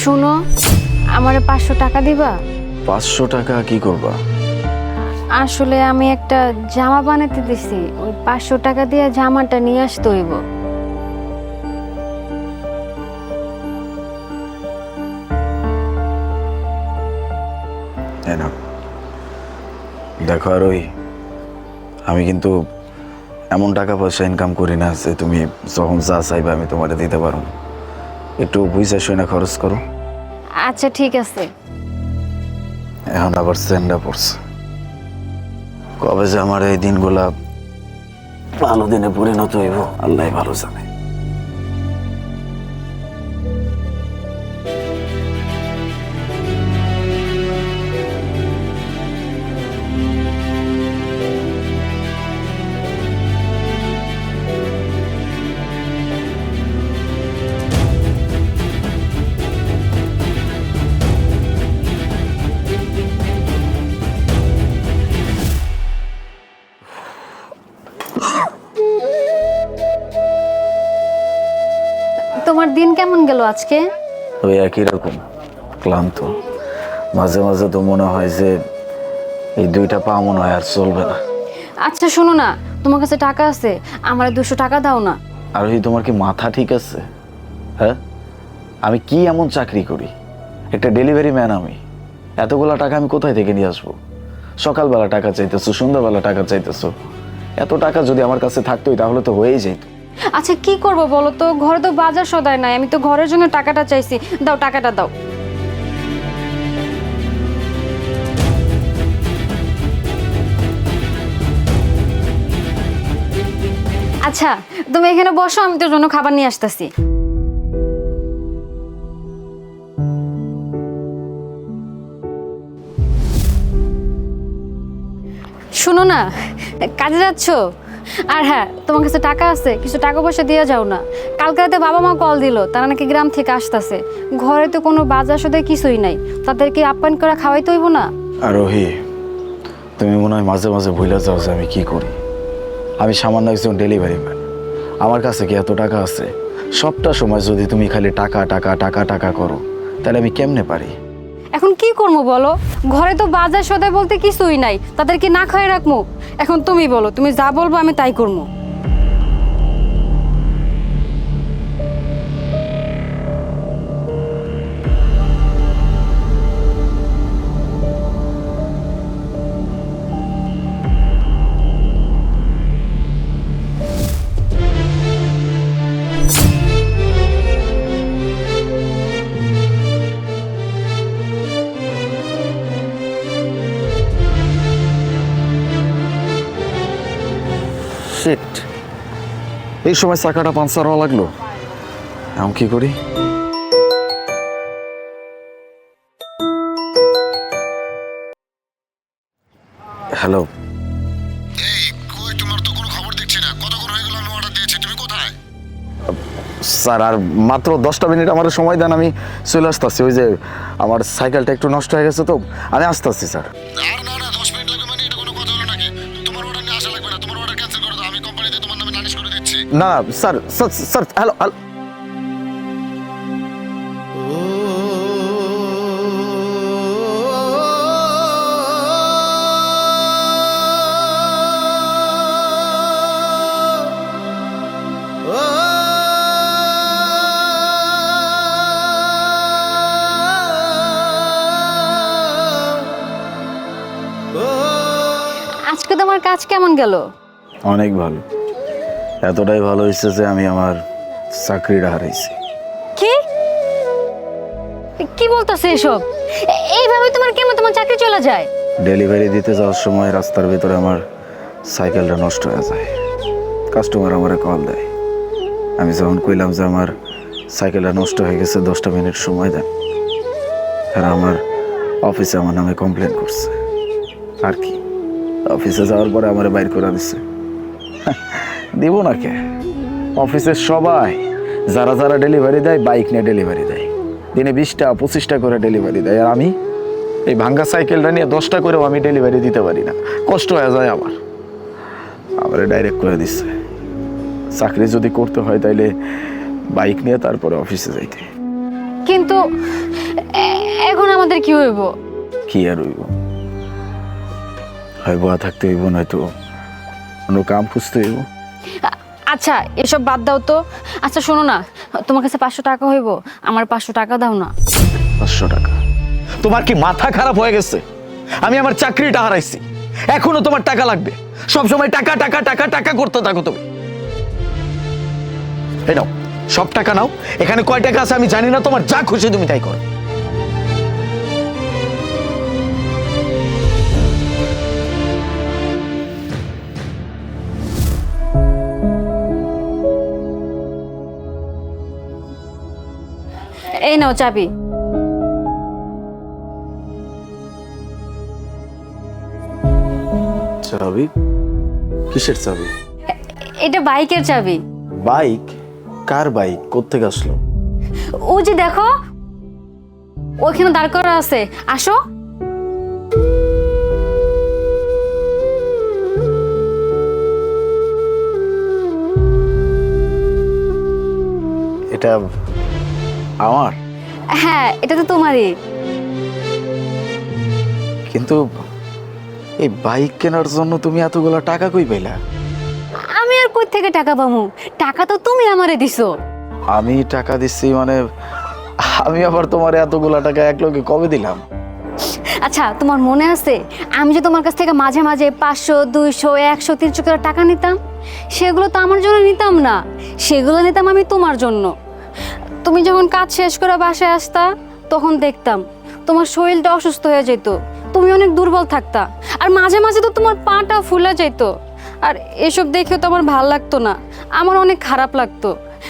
শুনো আমারে পাঁচশো টাকা দিবা? পাঁচশো টাকা কি করবা? আসলে আমি একটা জামা বানাতে দিছি ওই পাঁচশো টাকা দিয়ে জামাটা নিয়ে আসতে হইব। দেখো আর ওই আমি কিন্তু এমন টাকা পয়সা ইনকাম করি না যে তুমি যখন যা চাইবে আমি তোমারে দিতে পারো একটু বুঝে শুনে খরচ করো। আচ্ছা ঠিক আছে। এখন আবার সেন্ডা পড়ছে। কবে যে আমার এই দিনগুলা ভালো দিনে পরিণত হইব আল্লাহ ভালো জানে। কেমন গেল আজকে? ওই একই রকম ক্লান্ত। মাঝে মাঝে তো মনে হয় যে এই দুইটা পা মনে হয় আর চলবে না। আচ্ছা শোনো না তোমার কাছে টাকা আছে আমার দুশো টাকা দাও না। আর ওই তোমার কি মাথা ঠিক আছে? হ্যাঁ? আমি কি এমন চাকরি করি? একটা ডেলিভারি ম্যান আমি। এতগুলা টাকা আমি কোথায় থেকে নিয়ে আসব? সকালবেলা টাকা চাইতেছো সন্ধ্যাবেলা টাকা চাইতেছো। এত টাকা যদি আমার কাছে থাকতোই তাহলে তো হয়েই যেত। আচ্ছা কি করব বলো তো? ঘরে তো বাজার সদায় নাই। আমি তো ঘরের জন্য টাকাটা চাইছি। দাও, টাকাটা দাও। আচ্ছা তুমি এখানে বসো, আমি তোর জন্য খাবার নিয়ে আসতেছি। শুনো না, কাজে যাচ্ছ? আর হ্যাঁ তোমার কাছে টাকা আছে কিছু টাকা পয়সা দিয়ে যাও না। কালকে রাতে বাবা মা কল দিল তারা নাকি গ্রাম থেকে আসতেছে। ঘরে তো কোনো বাজার সদায় কিছুই নাই তাদেরকে আপ্যায়ন করে খাওয়াইতে হইব না। আর ওহি তুমি মনে হয় মাঝে মাঝে ভুলে যাও যে আমি কি করি। আমি সামান্য একজন ডেলিভারি ম্যান আমার কাছে কি এত টাকা আছে? সবটা সময় যদি তুমি খালি টাকা টাকা টাকা টাকা করো তাহলে আমি কেমনে পারি? এখন কি করব বলো? ঘরে তো বাজার সদায় বলতে কিছুই নাই তাদেরকে না খাওয়াই রাখব। এখন তুমি বলো তুমি যা বলব আমি তাই করব। শিট এই সময় চাকাটা পাঞ্চার হওয়া লাগল। এখন কি করি? হ্যালো এই কই? তোমার তো কোনো খবর দেখছি না। কতক্ষণ হয়ে গেল আমি অর্ডার দিয়েছি? তুমি কোথায়? স্যার আর মাত্র দশটা মিনিট আমার সময় দেন আমি চলে আসতেছি। ওই যে আমার সাইকেলটা একটু নষ্ট হয়ে গেছে তো। আমি আসতেছি স্যার। আর না না দশ না sir sir sir hello hello আজকে তোমার কাজ কেমন গেল? অনেক ভালো। এতটাই ভালো হয়েছে যে আমি আমার চাকরিটা হারাইছি। কি? কি বলতাছে এসব? এইভাবে তোমার কেমন তোমার চাকরি চলে যায়? ডেলিভারি দিতে যাওয়ার সময় রাস্তার ভিতরে আমার সাইকেলটা নষ্ট হয়ে যায়। কাস্টমার আমারে কল দেয়। আমি যখন কইলাম যে আমার সাইকেলটা নষ্ট হয়ে গেছে দশটা মিনিট সময় দেন। আর আমার অফিসে আমার নামে কমপ্লেন করছে। আর কি? অফিসে যাওয়ার পরে আমার বাইর করে দিচ্ছে দিব না কে? অফিসের সবাই যারা যারা ডেলিভারি দেয় বাইক নিয়ে ডেলিভারি দেয়। দিনে বিশটা পঁচিশটা করে ডেলিভারি দেয়। আর আমি এই ভাঙ্গা সাইকেলটা নিয়ে দশটা করেও আমি ডেলিভারি দিতে পারি না। কষ্ট হয়ে যায় আমার। আমারে ডাইরেক্ট করে দিচ্ছে। চাকরি যদি করতে হয় তাইলে বাইক নিয়ে তারপরে অফিসে যাইতে। কিন্তু এখন আমাদের কি হইব? কি আর হইব? হয় বোয়া থাকতে হইব নয়তো কোনো কাম খুঁজতে হইব। আচ্ছা এসব বাদ দাও তো। আচ্ছা শোনো না, তোমার কাছে পাঁচশো টাকা হইব। আমার পাঁচশো টাকা দাও না। পাঁচশো টাকা? তোমার কি মাথা খারাপ হয়ে গেছে? আমি আমার চাকরিটা হারাইছি। এখনও তোমার টাকা লাগবে। সব সময় টাকা টাকা টাকা টাকা করতে থাকো তুমি। এই নাও, সব টাকা নাও। এখানে কয় টাকা আছে আমি জানি না, তোমার যা খুশি তুমি তাই করো। নাও চাবি। চাবি? কিসের চাবি? এটা বাইকের চাবি। বাইক? কার বাইক? কোত্থেকে আসলো? ও যে দেখো ওইখানে দাঁড় করা আছে। আসো। এটা আমার? হ্যাঁ এটা তো তোমারই। কিন্তু এই বাইক কেনার জন্য তুমি এতগুলা টাকা কই পাইলা? আমি আর কই থেকে টাকা পামু? টাকা তো তুমি আমারে দিছো। আমি টাকা দিচ্ছি মানে আমি আবার তোমার এতগুলা টাকা এক লগে কবে দিলাম? আচ্ছা তোমার মনে আছে? আমি যে তোমার কাছ থেকে মাঝে মাঝে পাঁচশো দুইশো একশো তিনশো করে টাকা নিতাম সেগুলো তো আমার জন্য নিতাম না। সেগুলো নিতাম আমি তোমার জন্য। তুমি যখন কাজ শেষ করে বাসায় আসতা, তখন দেখতাম তোমার শরীরটা অসুস্থ হয়ে যেত। তুমি অনেক দুর্বল থাকতা। আর মাঝে মাঝে তো তোমার পাটা ফুলে যেত। আর এসব দেখেও তো আমার ভালো লাগতো না। আমার অনেক খারাপ লাগতো।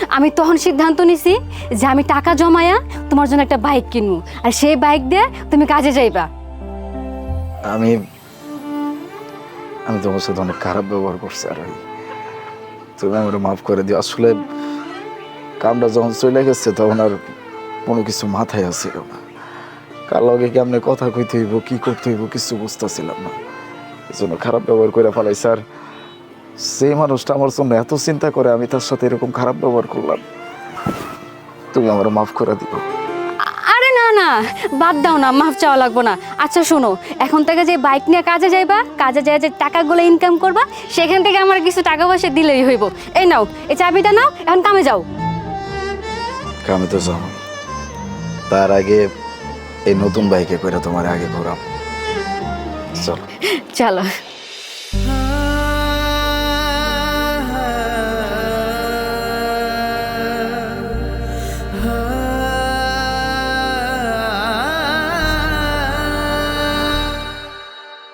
আমি তখন সিদ্ধান্ত নিছি যে আমি টাকা জমায়া তোমার জন্য একটা বাইক কিনবো। আর সেই বাইক দিয়ে তুমি কাজে যাইবা। আমি আমি তোমার সাথে অনেক খারাপ ব্যবহার করছি, আর। তুমি আমার মাফ করে দিও। আসলে কামটা যখন চলে গেছে, তখন আর কোনো কিছু মাথায় আসছিল না। কার লগে কেমনে কথা কইতে হইব, কি করতে হইব, কিছু বুঝতেছিলাম না। এই জন্য খারাপ ব্যবহার করে ফেলাই স্যার সেই মানুষটা আমার জন্য এত চিন্তা করে, আমি তার সাথে এরকম খারাপ ব্যবহার করলাম, তুমি আমার মাফ করে দিও। আরে না না, বাদ দাও না, মাফ চাওয়া লাগবো না। আচ্ছা শোনো, এখন থেকে যে বাইক নিয়ে কাজে যাইবা, কাজে যাই যে টাকাগুলো ইনকাম করবা, সেখান থেকে আমার কিছু টাকা পয়সা দিলেই হইব। এই নাও, এই চাবিটা নাও, এখন কামে যাও। আমি তো জানো তার আগে এই নতুন বাইকে করে তোমার আগে ঘোরাম চলো। চলো।